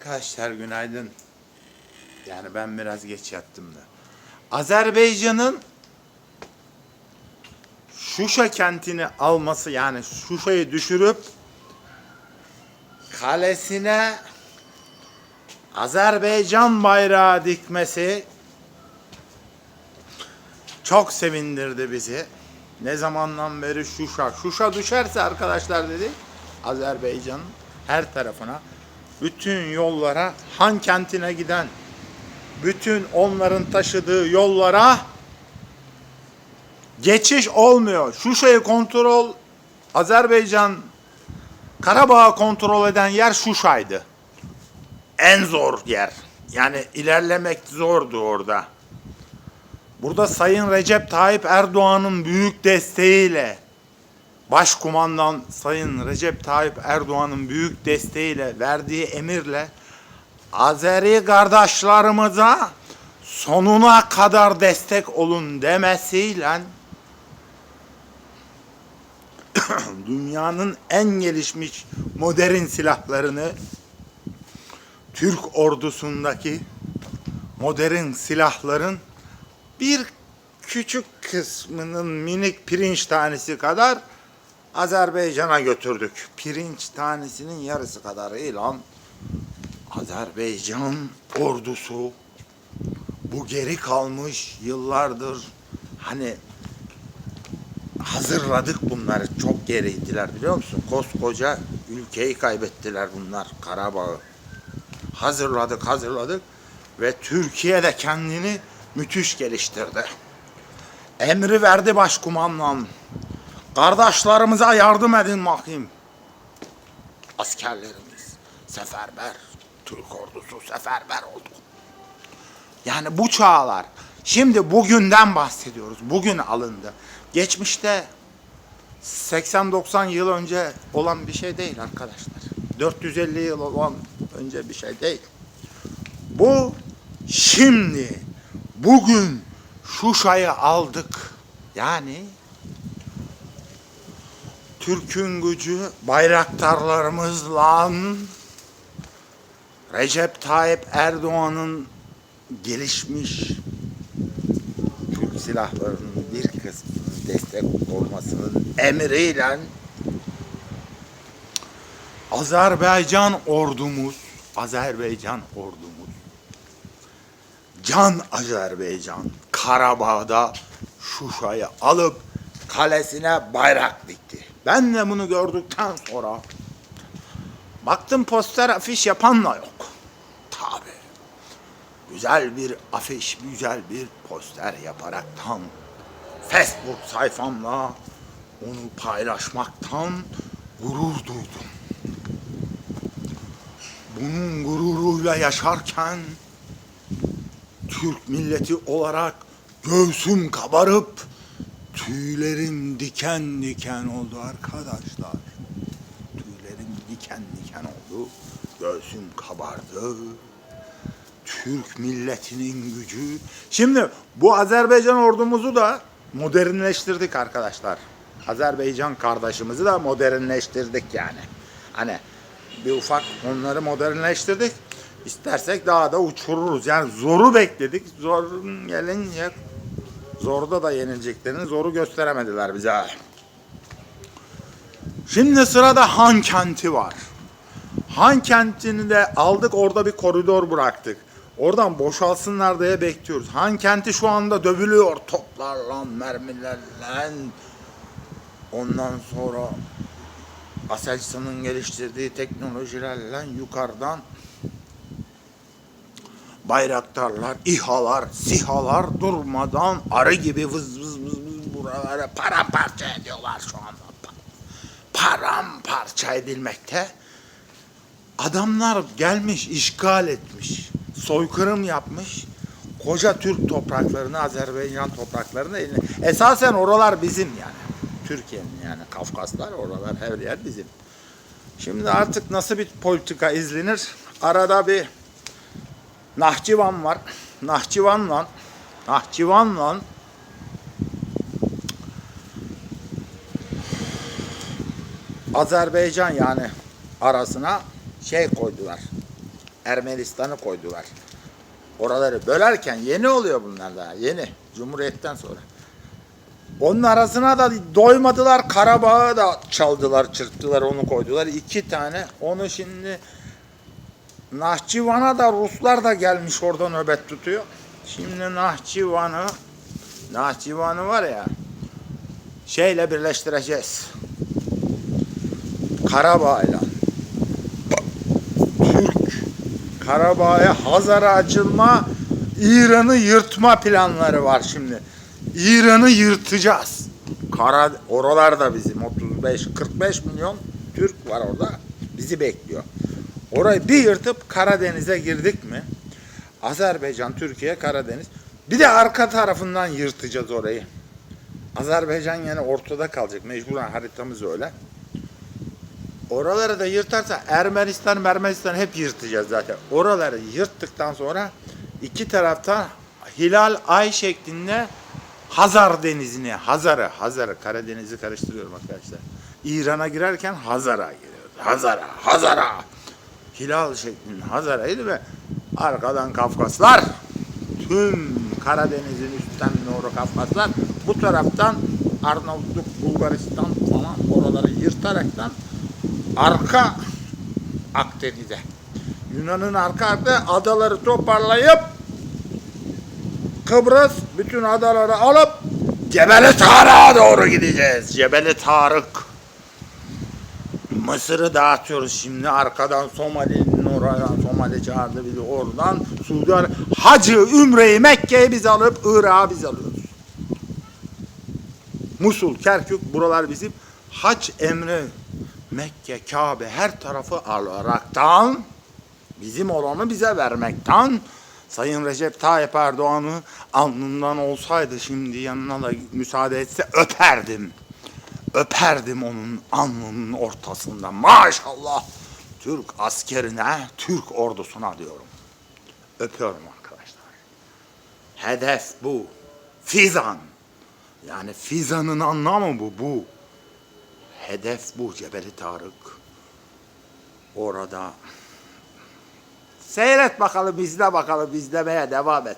Arkadaşlar günaydın. Yani ben biraz geç yattım da. Azerbaycan'ın Şuşa kentini alması yani Şuşa'yı düşürüp kalesine Azerbaycan bayrağı dikmesi çok sevindirdi bizi. Ne zamandan beri Şuşa, Şuşa düşerse arkadaşlar dedi Azerbaycan'ın her tarafına bütün yollara Han kentine giden bütün onların taşıdığı yollara geçiş olmuyor. Şuşa'yı kontrol Azerbaycan Karabağ'ı kontrol eden yer Şuşa'ydı. En zor yer. Yani ilerlemek zordu orada. Burada Sayın Recep Tayyip Erdoğan'ın büyük desteğiyle Başkumandan Sayın Recep Tayyip Erdoğan'ın büyük desteğiyle verdiği emirle Azeri kardeşlerimize sonuna kadar destek olun demesiyle dünyanın en gelişmiş modern silahlarını Türk ordusundaki modern silahların bir küçük kısmının minik pirinç tanesi kadar Azerbaycan'a götürdük. Pirinç tanesinin yarısı kadar ilan Azerbaycan ordusu bu geri kalmış yıllardır hani hazırladık bunları çok geriydiler biliyor musun? Koskoca ülkeyi kaybettiler bunlar Karabağ'ı. Hazırladık hazırladık ve Türkiye de kendini müthiş geliştirdi. Emri verdi başkumandan. Kardeşlerimize yardım edin bakayım. Askerlerimiz seferber, Türk ordusu seferber oldu. Yani bu çağlar. Şimdi bugünden bahsediyoruz. Bugün alındı. Geçmişte 80-90 yıl önce olan bir şey değil arkadaşlar. 450 yıl olan önce bir şey değil. Bu şimdi bugün Şuşa'yı aldık. Yani Türk'ün gücü bayraktarlarımızla Recep Tayyip Erdoğan'ın gelişmiş Türk silahlarının bir kısmının destek olmasının emriyle Azerbaycan ordumuz, Azerbaycan ordumuz, Can Azerbaycan Karabağ'da Şuşa'yı alıp kalesine bayrak dikti. Ben de bunu gördükten sonra baktım poster afiş yapan da yok. Tabi. Güzel bir afiş, güzel bir poster yaparak tam Facebook sayfamla onu paylaşmaktan gurur duydum. Bunun gururuyla yaşarken Türk milleti olarak göğsüm kabarıp tüylerim diken diken oldu arkadaşlar. Tüylerim diken diken oldu. Göğsüm kabardı. Türk milletinin gücü. Şimdi bu Azerbaycan ordumuzu da modernleştirdik arkadaşlar. Azerbaycan kardeşimizi de modernleştirdik yani. Hani bir ufak onları modernleştirdik. İstersek daha da uçururuz. Yani zoru bekledik. Zor gelince zorda da yenileceklerini zoru gösteremediler bize. Şimdi sırada Han kenti var. Han kentini de aldık orada bir koridor bıraktık. Oradan boşalsınlar diye bekliyoruz. Han kenti şu anda dövülüyor toplarla, mermilerle. Ondan sonra Aselsan'ın geliştirdiği teknolojilerle yukarıdan bayraktarlar, İHA'lar, SİHA'lar durmadan arı gibi vız vız vız vız buralara paramparça ediyorlar şu anda. Paramparça edilmekte. Adamlar gelmiş, işgal etmiş, soykırım yapmış. Koca Türk topraklarını, Azerbaycan topraklarını eline. Esasen oralar bizim yani. Türkiye'nin yani Kafkaslar oralar her yer bizim. Şimdi artık nasıl bir politika izlenir? Arada bir Nahçıvan var. Nahçıvan'la Nahçıvan'la Azerbaycan yani arasına şey koydular. Ermenistan'ı koydular. Oraları bölerken yeni oluyor bunlar daha yeni. Cumhuriyetten sonra. Onun arasına da doymadılar. Karabağ'ı da çaldılar, çırptılar, onu koydular. iki tane. Onu şimdi Nahçıvan'a da Ruslar da gelmiş orada nöbet tutuyor. Şimdi Nahçıvan'ı Nahçıvan'ı var ya şeyle birleştireceğiz. Karabağ'la. Türk Karabağ'a Hazar'a açılma İran'ı yırtma planları var şimdi. İran'ı yırtacağız. Kara oralarda bizim 35 45 milyon Türk var orada. Bizi bekliyor. Orayı bir yırtıp Karadeniz'e girdik mi? Azerbaycan, Türkiye, Karadeniz. Bir de arka tarafından yırtacağız orayı. Azerbaycan yani ortada kalacak. Mecburen haritamız öyle. Oraları da yırtarsa Ermenistan, Ermenistan hep yırtacağız zaten. Oraları yırttıktan sonra iki tarafta hilal ay şeklinde Hazar denizine, Hazar'ı, Hazar'ı, Karadeniz'i karıştırıyorum arkadaşlar. İran'a girerken Hazar'a giriyoruz. Hazar'a, Hazar'a. Hilal şeklinde Hazar'aydı ve arkadan Kafkaslar. Tüm Karadeniz'in üstten doğru Kafkaslar. Bu taraftan Arnavutluk, Bulgaristan falan oraları yırtaraktan arka Akdeniz'e. Yunan'ın arka arka adaları toparlayıp Kıbrıs bütün adaları alıp Cebeli Tarık'a doğru gideceğiz. Cebeli Tarık. Mısır'ı dağıtıyoruz şimdi arkadan Somali'nin oradan Somali çağırdı bizi oradan Suudi Hacı, Ümre'yi, Mekke'yi biz alıp Irak'ı biz alıyoruz. Musul, Kerkük buralar bizim hac emri Mekke, Kabe her tarafı alaraktan bizim olanı bize vermekten Sayın Recep Tayyip Erdoğan'ı alnından olsaydı şimdi yanına da müsaade etse öperdim. Öperdim onun alnının ortasında. Maşallah Türk askerine, Türk ordusuna diyorum. Öpüyorum arkadaşlar. Hedef bu. Fizan. Yani Fizan'ın anlamı bu. Bu. Hedef bu Cebeli Tarık. Orada Seyret bakalım, izle bakalım, izlemeye devam et.